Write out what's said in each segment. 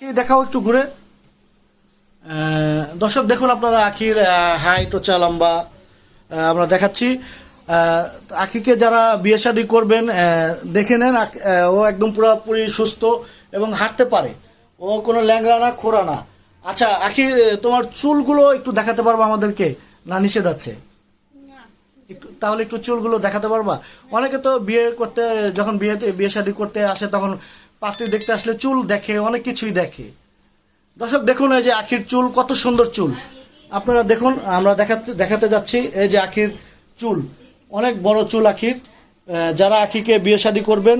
কি দেখাও একটু ঘুরে। দর্শক দেখুন আপনারা আখির হাইট হচ্ছে লম্বা আমরা দেখাচ্ছি। আখিকে যারা বিয়ে শাদী করবেন দেখে নেন ও একদম পুরোপুরি সুস্থ এবং হাঁটতে পারে। ও কোনো ল্যাংড়া না খোরা না আচ্ছা আখি তোমার চুলগুলো একটু দেখাতে পারবা আমাদেরকে? না নিষেধ আছে? একটু তাহলে একটু চুলগুলো দেখাতে পারবা? অনেকে তো বিয়ে করতে যখন বিয়েতে বিয়ে শাদী করতে আসে তখন পাত্রী দেখতে আসলে চুল দেখে, অনেক কিছুই দেখে। দর্শক, দেখুন এই যে আখির চুল, কত সুন্দর চুল। আপনারা দেখুন, আমরা দেখাতে দেখাতে যাচ্ছি এই যে আখির চুল। অনেক বড় চুল আখির। যারা আখিকে বিয়ে শাদী করবেন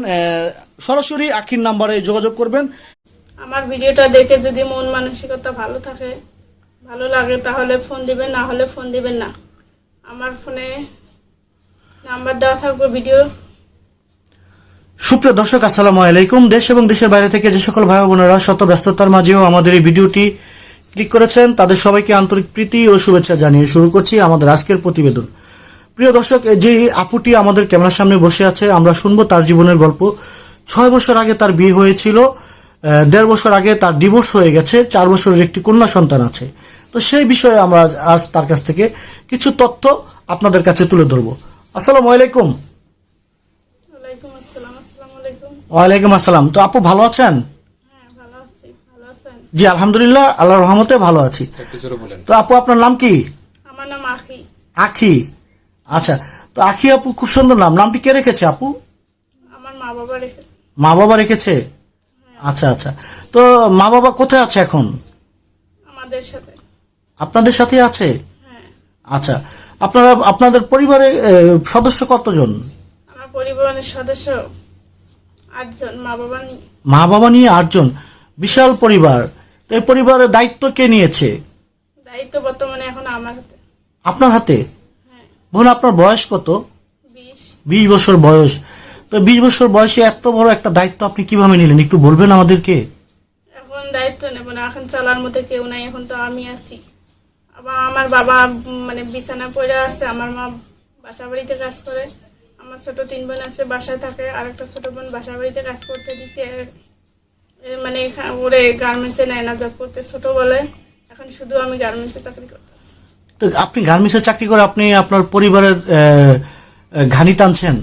সরাসরি আখির নাম্বারে যোগাযোগ করবেন। আমার ভিডিওটা দেখে যদি মন মানসিকতা ভালো থাকে, ভালো লাগে, তাহলে ফোন দিবেন, না হলে ফোন দিবেন না। আমার ফোনে নাম্বার দেওয়া থাকবে, ভিডিও সুপ্রিয় দর্শক, আসসালামু আলাইকুম। দেশ এবং দেশের বাইরে থেকে যে সকল ভাই বোনেরা শত ব্যস্ততার মাঝেও আমাদের এই ভিডিওটি ক্লিক করেছেন, তাদের সবাইকে আন্তরিক প্রীতি ও শুভেচ্ছা জানিয়ে শুরু করছি আমাদের আজকের প্রতিবেদন। প্রিয় দর্শক যে আপুটি আমাদের ক্যামেরার সামনে বসে আছে, আমরা শুনব তার জীবনের গল্প। ছয় বছর আগে তার বিয়ে হয়েছিল দেড় বছর আগে তার ডিভোর্স হয়ে গেছে, চার বছরের একটি কন্যা সন্তান আছে। তো সেই বিষয়ে আমরা আজ তার কাছ থেকে কিছু তথ্য আপনাদের কাছে তুলে ধরবো। আসসালামু আলাইকুম ওয়ালাইকুম আসসালাম আসসালামু আলাইকুম ওয়ালাইকুম আসসালাম। তো আপু ভালো আছেন? হ্যাঁ ভালো আছি ভালো আছেন? জি আলহামদুলিল্লাহ আল্লাহর রহমতে ভালো আছি। তো আপু আপনার নাম কি? আমার নাম আখি। আখি। আচ্ছা তো আখি আপু খুব সুন্দর নাম। নামটি কে রেখেছে আপু? আমার মা বাবা রেখেছে। মা বাবা রেখেছে? আচ্ছা আচ্ছা। তো মা বাবা কোথায় আছে এখন? আমাদের সাথে। আপনাদের সাথে আছে? হ্যাঁ। আচ্ছা আপনারা আপনাদের পরিবারে সদস্য কতজন? আমার পরিবারের সদস্য মা বাবা নিয়ে। মা বাবা নিয়ে আটজন। বিশাল পরিবার। তো এই পরিবারের দায়িত্ব কে নিয়েছে? দায়িত্ব বর্তমানে এখন আমার হাতে। আপনার হাতে? বোন আপনার বয়স কত? বিশ। বিশ বছর বয়স। তো বিশ বছর বয়সে এত বড় একটা দায়িত্ব আপনি কীভাবে নিলেন? একটু বলবেন আমাদেরকে? এখন দায়িত্ব নেব না এখন চলার মতো কেউ নাই এখন তো আমি আছি। আবার আমার বাবা মানে বিছানা পড়ে আছে আমার মা বাসা বাড়িতে কাজ করে। আমার ছোট তিন বোন আছে বাসায় থাকে। আর একটা ছোট বোন বাসা বাড়িতে কাজ করতে দিচ্ছে মানে ওরে গার্মেন্টসে নেয় না জব করতে। ছোট বলে এখন শুধু আমি গার্মেন্টসে চাকরি করতেছি। তো আপনি গার্মেন্টসে চাকরি করে আপনি আপনার পরিবারের ঘানি টানছেন।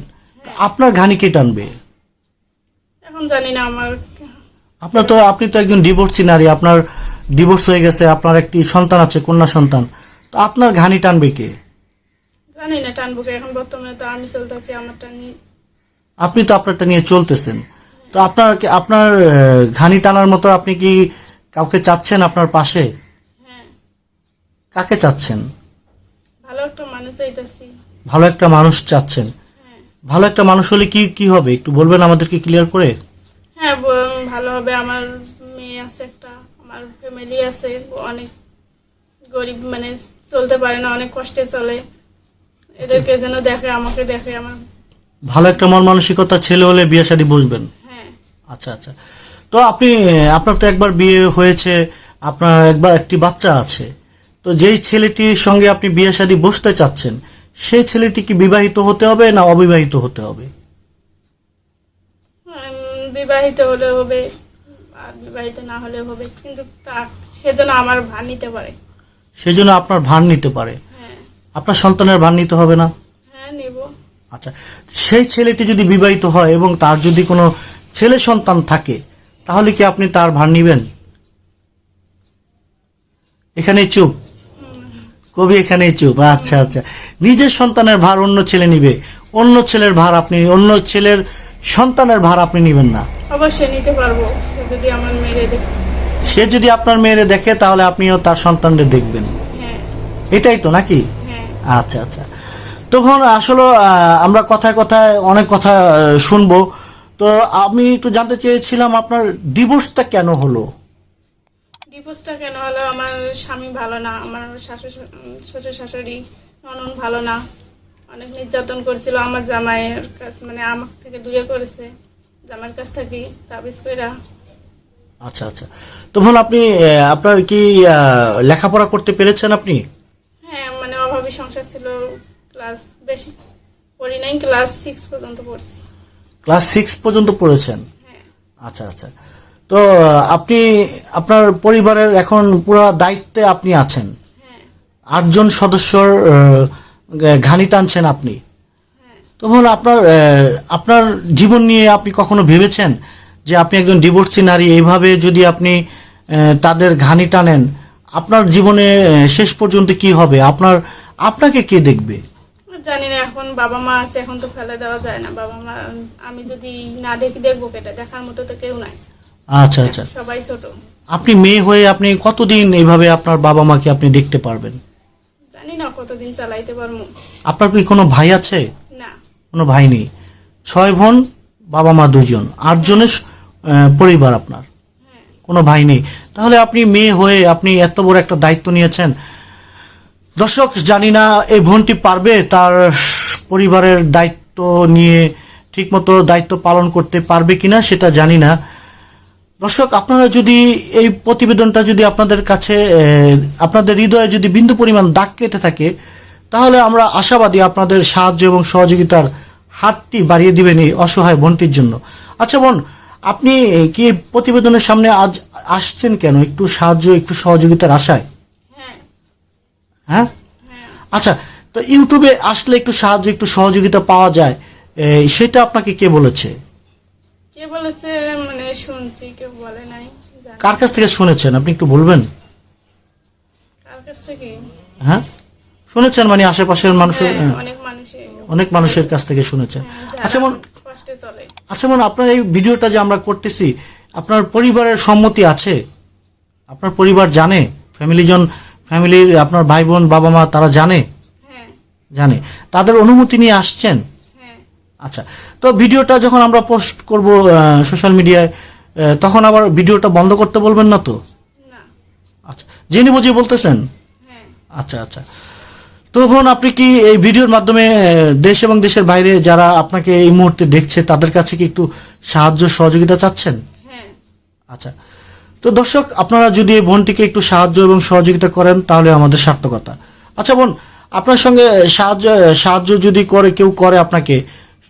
আপনার ঘানি কে টানবে? এখন জানি না আমার আপনার তো আপনি তো একজন ডিভোর্সি নারী আপনার ডিভোর্স হয়ে গেছে আপনার একটি সন্তান আছে কন্যা সন্তান। তো আপনার ঘানি টানবে কে? জানি না এখন বর্তমানে তো আমি চলতেছি আমারটা নিয়ে আপনি তো আপনারটা নিয়ে চলতেছেন। তো আপনার আপনার ঘানি টানার মতো আপনি কি কাউকে চাচ্ছেন আপনার পাশে? হ্যাঁ। কাকে চাচ্ছেন? ভালো একটা মানুষ চাইতেছি। ভালো একটা মানুষ চাচ্ছেন। হ্যাঁ। ভালো একটা মানুষ হলে কি কি হবে? একটু বলবেন আমাদেরকে ক্লিয়ার করে? হ্যাঁ ভালো হবে। আমার মেয়ে আছে একটা আমার ফ্যামিলি আছে অনেক গরিব মানে চলতে পারে না অনেক কষ্টে চলে। এদেরকে যেন দেখে আমাকে দেখে আমার ভালো একটা মন মানসিকতা ছেলে হলে বিয়ে শাদী বসবেন হ্যাঁ। আচ্ছা আচ্ছা। তো আপনি আপনার তো একবার বিয়ে হয়েছে আপনার একবার একটি বাচ্চা আছে। তো যেই ছেলেটির সঙ্গে আপনি বিয়ে শাদী বসতে চাচ্ছেন সেই ছেলেটি কি বিবাহিত হতে হবে না অবিবাহিত হতে হবে? বিবাহিত হলে হবে আর বিবাহিত না হলে হবে কিন্তু তা সেজন্য আমার ভার নিতে পারে। সেজন্য আপনার ভার নিতে পারে। আপনার সন্তানের ভার নিতে হবে না? হ্যাঁ নিব। আচ্ছা সেই ছেলেটি যদি বিবাহিত হয় এবং তার যদি কোনো ছেলে সন্তান থাকে তাহলে কি আপনি তার ভার নিবেন? এখানেই চুপ। কবি এখানেই চুপ। আচ্ছা আচ্ছা। নিজের সন্তানের ভার অন্য ছেলে নিবে। অন্য ছেলের ভার আপনি অন্য ছেলের সন্তানের ভার আপনি নিবেন না। অবশ্যই নিতে পারব। সে যদি আমার মেরে দেখে। সে যদি আপনার মেয়েরে দেখে তাহলে আপনিও তার সন্তানদের দেখবেন। হ্যাঁ। এটাই তো নাকি? আচ্ছা আচ্ছা। তখন আসলে আমরা কথায় কথায় অনেক কথা শুনব। তো আমি একটু জানতে চেয়েছিলাম আপনার ডিভোর্সটা কেন হলো? ডিভোর্সটা কেন হলো? আমার স্বামী ভালো না আমার শাশুড়ি শ্বশুর শাশুড়ি ননন ভালো না। অনেক নির্যাতন করছিল আমার জামাইয়ের কাছ মানে আমার থেকে দূরে করেছে জামাইয়ের কাছ থেকে তাবিজ কইরা। আচ্ছা আচ্ছা। তখন আপনি আপনার কি লেখাপড়া করতে পেরেছেন আপনি হ্যাঁ মানে অভাবী সংসার ছিল ক্লাস বেশি পড়ি নাই ক্লাস সিক্স পর্যন্ত পড়ছি। ক্লাস সিক্স পর্যন্ত পড়েছেন? হ্যাঁ। আচ্ছা আচ্ছা। তো আপনি আপনার পরিবারের এখন পুরো দায়িত্বে আপনি আছেন। হ্যাঁ। আটজন সদস্যর ঘানি টানছেন আপনি। হ্যাঁ। তখন আপনার আপনার জীবন নিয়ে আপনি কখনো ভেবেছেন যে আপনি একজন ডিভোর্সি নারী এইভাবে যদি আপনি তাদের ঘানি টানেন আপনার জীবনে শেষ পর্যন্ত কি হবে? আপনার আপনাকে কে দেখবে? জানি না এখন বাবা মা আছে এখন তো ফেলে দেওয়া যায় না। বাবা মা আমি যদি না দেখি দেখব কেটে। দেখার মতো তো কেউ নাই। আচ্ছা আচ্ছা। সবাই ছোট। আপনি মেয়ে হয়ে আপনি কতদিন এইভাবে আপনার বাবা মাকে আপনি দেখতে পারবেন? জানি না কতদিন চালাইতে পারব। আপনার কি কোনো ভাই আছে? না। কোনো ভাই নেই? ছয় বোন বাবা মা দুজন। আটজনের আহ, পরিবার আপনার? হ্যাঁ। কোনো ভাই নেই। তাহলে আপনি মেয়ে হয়ে আপনি এত বড় একটা দায়িত্ব নিয়েছেন দর্শক, জানি না এই বোনটি পারবে, তার পরিবারের দায়িত্ব নিয়ে ঠিকমতো দায়িত্ব পালন করতে পারবে কিনা সেটা জানি না। দর্শক, আপনারা যদি এই প্রতিবেদনটা যদি আপনাদের কাছে আপনাদের হৃদয়ে যদি বিন্দু পরিমাণ দাগ কেটে থাকে, তাহলে আমরা আশাবাদী আপনাদের সাহায্য এবং সহযোগিতার হাতটি বাড়িয়ে দিবেন এই অসহায় বোনটির জন্য। আচ্ছা বোন, আপনি কি প্রতিবেদনের সামনে আজ আসছেন কেন? একটু সাহায্য, একটু সহযোগিতার আশায়। হ্যাঁ? আচ্ছা তো ইউটিউবে আসলে একটু সাহায্য একটু সহযোগিতা পাওয়া যায় সেটা আপনাকে কে বলেছে? কে বলেছে? মানে শুনছি কেউ বলে নাই কার কাছ থেকে শুনেছেন? আপনি একটু বলবেন। কার কাছ থেকে? হ্যাঁ? শুনেছেন মানে আশেপাশের মানুষের হ্যাঁ, হ্যাঁ, অনেক মানুষের। কাছ থেকে শুনেছেন। হ্যাঁ, আচ্ছা মন আচ্ছা মন আপনার এই ভিডিওটা যে আমরা করতেছি আপনার পরিবারের সম্মতি আছে? আপনার পরিবার জানে? ফ্যামিলি জন ফ্যামিলির আপনার ভাই বোন বাবা মা তারা জানে? হ্যাঁ। জানে। তাদের অনুমতি নিয়ে আসছেন? হ্যাঁ। আচ্ছা তো ভিডিওটা যখন আমরা পোস্ট করব সোশ্যাল মিডিয়ায় তখন আবার ভিডিওটা বন্ধ করতে বলবেন না তো? আচ্ছা জেনে বুঝে বলতেছেন? হ্যাঁ। আচ্ছা আচ্ছা। তো বোন আপনি কি এই ভিডিওর মাধ্যমে দেশ এবং দেশের বাইরে যারা আপনাকে এই মুহূর্তে দেখছে তাদের কাছে কি একটু সাহায্য সহযোগিতা চাচ্ছেন? আচ্ছা তো দর্শক আপনারা যদি এই বোনটিকে একটু সাহায্য এবং সহযোগিতা করেন তাহলে আমাদের সার্থকতা। আচ্ছা বোন আপনার সঙ্গে সাহায্য সাহায্য যদি করে কেউ করে আপনাকে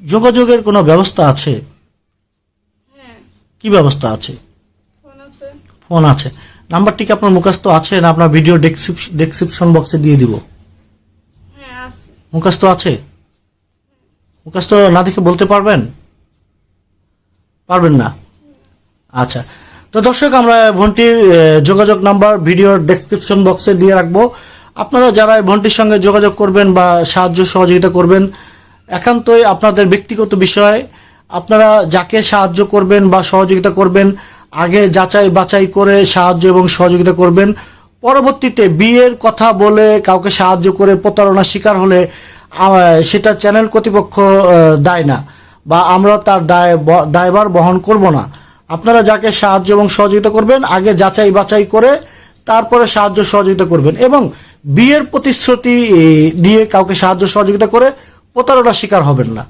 যোগাযোগের কোনো ব্যবস্থা আছে? হ্যাঁ। কি ব্যবস্থা আছে? ফোন আছে। নাম্বারটি কি আপনার মুখস্থ আছে না আপনার ভিডিও ডেসক্রিপশন বক্সে দিয়ে দিব? হ্যাঁ আছে। মুখস্থ আছে? মুখস্থ না দেখে বলতে পারবেন? পারবেন না? আচ্ছা। তো দর্শক, আমরা ভন্টির যোগাযোগ নাম্বার ভিডিওর ডেসক্রিপশন বক্সে দিয়ে রাখব। আপনারা যারা এই বোনটির সঙ্গে যোগাযোগ করবেন বা সাহায্য সহযোগিতা করবেন, একান্তই আপনাদের ব্যক্তিগত বিষয়। আপনারা যাকে সাহায্য করবেন বা সহযোগিতা করবেন, আগে যাচাই বাছাই করে সাহায্য এবং সহযোগিতা করবেন। পরবর্তীতে বিয়ের কথা বলে কাউকে সাহায্য করে প্রতারণা শিকার হলে সেটা চ্যানেল কর্তৃপক্ষ দায় না বা আমরা তার দায় দায়ভার বহন করব না। আপনারা যাকে সাহায্য এবং সহযোগিতা করবেন আগে যাচাই বাছাই করে তারপরে সাহায্য সহযোগিতা করবেন এবং বিয়ের প্রতিশ্রুতি দিয়ে কাউকে সাহায্য সহযোগিতা করে প্রতারণা শিকার হবেন না।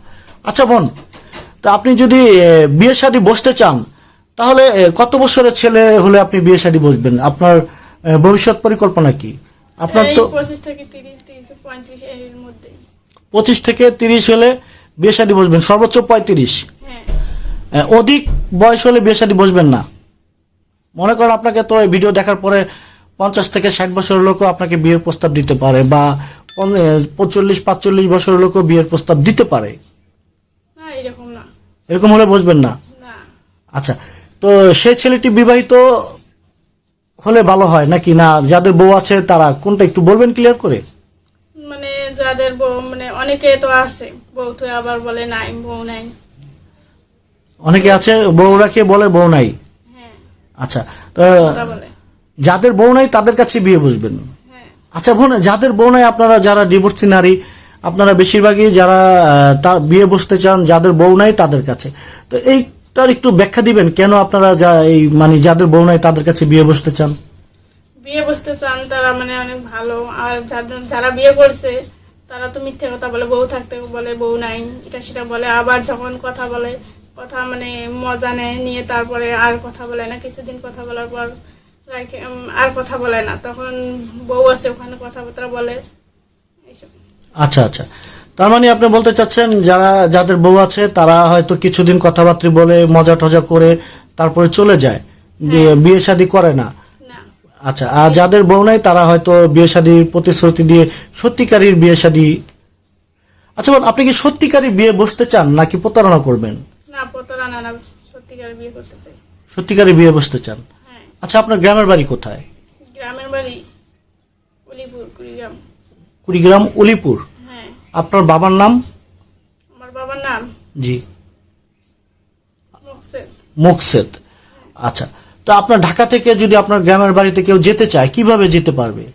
আচ্ছা বোন তা আপনি যদি এ, বিয়ে শাদী বসতে চান তাহলে কত বছরের ছেলে হলে আপনি বিয়ে শাদী বসবেন? আপনার ভবিষ্যৎ পরিকল্পনা কি? আপনার তো পঁচিশ থেকে তিরিশ হলে বিয়ে শাদী বসবেন সর্বোচ্চ পঁয়ত্রিশ। হ্যাঁ। অধিক বয়স হলে বিয়ে বসবেন না। মনে করেন আপনাকে তো এই ভিডিও দেখার পরে পঞ্চাশ থেকে ষাট বছরের লোকও আপনাকে বিয়ের প্রস্তাব দিতে পারে বা পঁচল্লিশ পাঁচচল্লিশ বছরের লোকও বিয়ের প্রস্তাব দিতে পারে। এরকম না। এরকম হলে বসবেন না? না। আচ্ছা তো সে ছেলেটি বিবাহিত হলে ভালো হয় নাকি? না যাদের বউ আছে তারা কোনটা একটু বলবেন ক্লিয়ার করে? মানে যাদের বউ মানে অনেকে তো আছে বউ তো আবার বলে নাই বউ নাই। অনেকে আছে বউরা কে বলে বউ নাই? হ্যাঁ। আচ্ছা তো যাদের বউ নাই তাদের কাছে বিয়ে বসবেন হ্যাঁ। আচ্ছা বোন যাদের বউ নাই আপনারা যারা ডিভোর্সি নারী আপনারা বেশিরভাগই যারা আহ, তা বিয়ে বসতে চান যাদের বউ নাই তাদের কাছে। তো এইটার একটু ব্যাখ্যা দিবেন কেন আপনারা যা এই মানে যাদের বউ নাই তাদের কাছে বিয়ে বসতে চান? বিয়ে বসতে চান তারা মানে অনেক ভালো। আর যারা বিয়ে করছে তারা তো মিথ্যে কথা বলে বউ থাকতে বলে বউ নাই এটা সেটা বলে। আবার যখন কথা বলে কথা মানে মজা নেয় নিয়ে তারপরে আর কথা বলে না। কিছুদিন কথা বলার পর আর কথা বলে না। তখন বউ আছে ওখানে কথাবার্তা বলে। এইসব। আচ্ছা আচ্ছা। তার মানে আপনি বলতে চাচ্ছেন যারা যাদের বউ আছে তারা হয়তো কিছুদিন কথাবার্তা বলে মজা টজা করে তারপরে চলে যায়। বিয়ে- বিয়ে শাদী করে না। না। আচ্ছা আর যাদের বউ নাই তারা হয়তো বিয়ে শাদীর প্রতিশ্রুতি দিয়ে সত্যিকারীর বিয়ে শাদী আচ্ছা আপনি কি সত্যিকারীর বিয়ে বসতে চান নাকি প্রতারণা করবেন? না না সত্যিকার বিয়ে করতে চাই। সত্যিকারী বিয়ে বসতে চান? হ্যাঁ। আচ্ছা আপনার গ্রামের বাড়ি কোথায়? গ্রামের বাড়ি কুড়িগ্রাম। কুড়িগ্রাম হ্যাঁ। আপনার বাবার নাম? আমার বাবার নাম জি। মুকসেদ। মোকসেদ। আচ্ছা তো আপনার ঢাকা থেকে যদি আপনার গ্রামের বাড়িতে কেউ যেতে চায় কীভাবে যেতে পারবে?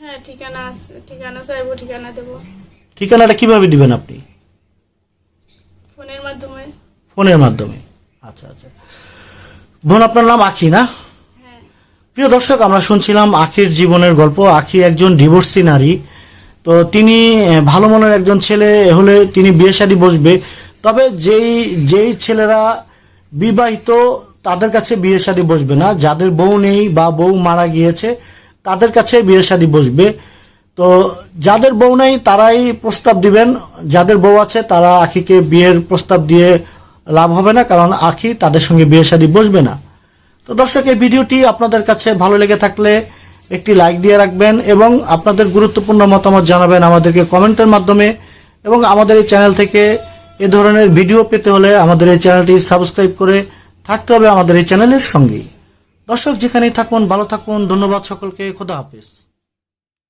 হ্যাঁ ঠিকানা আছে। ঠিকানা চাইব ঠিকানা দেবো। ঠিকানাটা কীভাবে দিবেন আপনি ফোনের মাধ্যমে ফোনের মাধ্যমে। আচ্ছা আচ্ছা। বোন, আপনার নাম আখি, না? প্রিয় দর্শক, আমরা শুনছিলাম আখির জীবনের গল্প। আখি একজন ডিভোর্সি নারী। তো তিনি ভালো মনের একজন ছেলে হলে তিনি বিয়ে শাদী বসবে। তবে যেই যেই ছেলেরা বিবাহিত, তাদের কাছে বিয়ে শাদী বসবে না। যাদের বউ নেই বা বউ মারা গিয়েছে, তাদের কাছে বিয়ে শাদী বসবে। তো যাদের বউ নেই, তারাই প্রস্তাব দিবেন। যাদের বউ আছে, তারা আখিকে বিয়ের প্রস্তাব দিয়ে লাভ হবে না, কারণ আখি তাদের সঙ্গে বিয়ে শাদী বসবে না। তো দর্শক, এই ভিডিওটি আপনাদের কাছে ভালো লেগে থাকলে একটি লাইক দিয়ে রাখবেন এবং আপনাদের গুরুত্বপূর্ণ মতামত জানাবেন আমাদেরকে কমেন্টের মাধ্যমে এবং আমাদের এই চ্যানেল থেকে এ ধরনের ভিডিও পেতে হলে আমাদের এই চ্যানেলটি সাবস্ক্রাইব করে থাকতে হবে আমাদের এই চ্যানেলের সঙ্গেই। দর্শক, যেখানেই থাকুন, ভালো থাকুন, ধন্যবাদ সকলকে, খোদা হাফিজ।